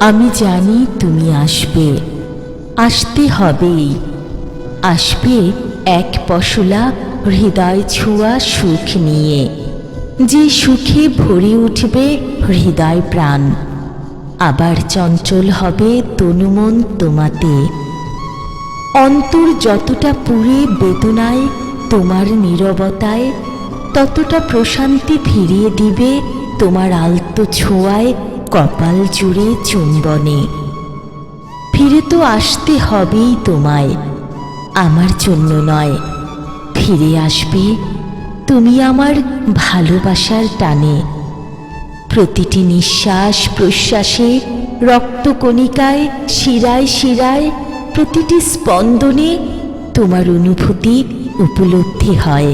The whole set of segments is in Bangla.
আমি জানি তুমি আসবে। আসতে হবেই। আসবে এক পশলা হৃদয় ছোঁয়া সুখ নিয়ে। যে সুখে ভরে উঠবে হৃদয় প্রাণ। আবার চঞ্চল হবে তনুমন তোমাতে। অন্তর যতটা পুরে বেদনায় তোমার নীরবতায়, ততটা প্রশান্তি ফিরিয়ে দিবে তোমার আলতো ছোঁয়ায় কপাল জুড়ে চুম্বনে। ফিরে তো আসতে হবেই তোমায়, আমার জন্য নয়। ফিরে আসবে তুমি আমার ভালোবাসার টানে। প্রতিটি নিঃশ্বাস প্রশ্বাসে রক্তকণিকায় শিরায় শিরায়, প্রতিটি স্পন্দনে তোমার অনুভূতি উপলব্ধি হয়।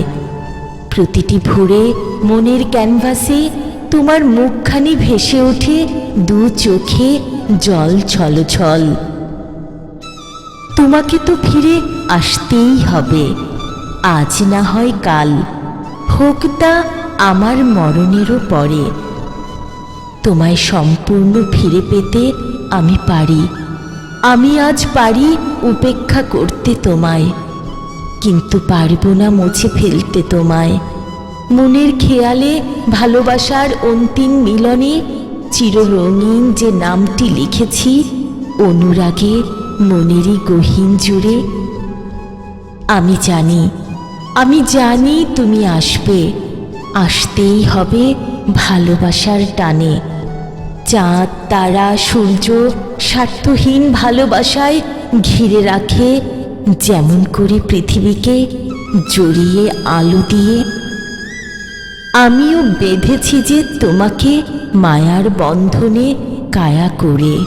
প্রতিটি ভোরে মনের ক্যানভাসে তোমার মুখখানি ভেসে ওঠে দু চোখে জল ছলছল তোমাকে তো ফিরে আসতেই হবে। আজ না হয় কাল। হোক তা আমার মরণেরও পরে। তোমায় সম্পূর্ণ ফিরে পেতে আমি পারি। আমি আজ পারি উপেক্ষা করতে তোমায়। কিন্তু পারব না মুছে ফেলতে তোমায়। মনের খেয়ালে ভালোবাসার অন্তিম মিলনে চিররঙিন যে নামটি লিখেছি, অনুরাগে মনেরই গহীন জুড়ে। আমি জানি আমি জানি তুমি আসবে, আসতেই হবে ভালোবাসার টানে। চাঁদ, তারা, সূর্য স্বার্থহীন ভালোবাসায় ঘিরে রাখে, যেমন করে পৃথিবীকে জড়িয়ে আলো দিয়ে। আমিও বেঁধেছি যে তোমাকে মায়ার বন্ধনে কায়া করে।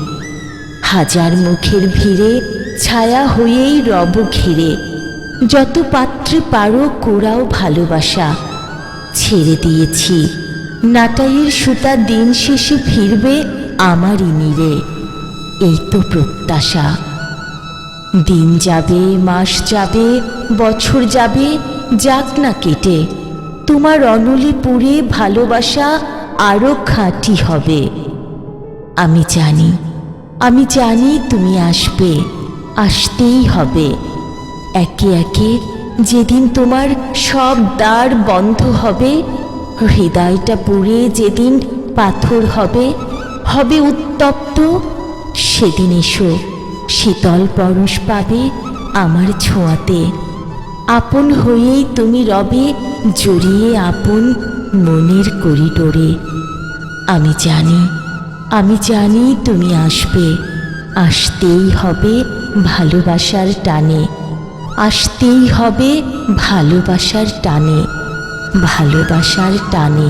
হাজার মুখের ভিড়ে, ছায়া হয়েই রব ঘিরে। যত পাত্রে পারো কোরাও ভালোবাসা। ছেড়ে দিয়েছি। নাটাইয়ের সুতা দিন শেষে ফিরবে আমারই নীরে। এই তো প্রত্যাশা। দিন যাবে, মাস যাবে, বছর যাবে, যাক না কেটে। তোমার অনলে পুরে ভালোবাসা আরও খাঁটি হবে। আমি জানি আমি জানি তুমি আসবে, আসতেই হবে। একে একে যেদিন তোমার সব দ্বার বন্ধ হবে, হৃদয়টা পুড়ে যেদিন পাথর হবে হবে উত্তপ্ত, সেদিন এসো, শীতল পরশ পাবে আমার ছোঁয়াতে। আপন হয়েই তুমি রবে, জড়িয়ে আপন মনের করিডোরে। আমি জানি আমি জানি তুমি আসবে, আসতেই হবে ভালোবাসার টানে। আসতেই হবে ভালোবাসার টানে ভালোবাসার টানে।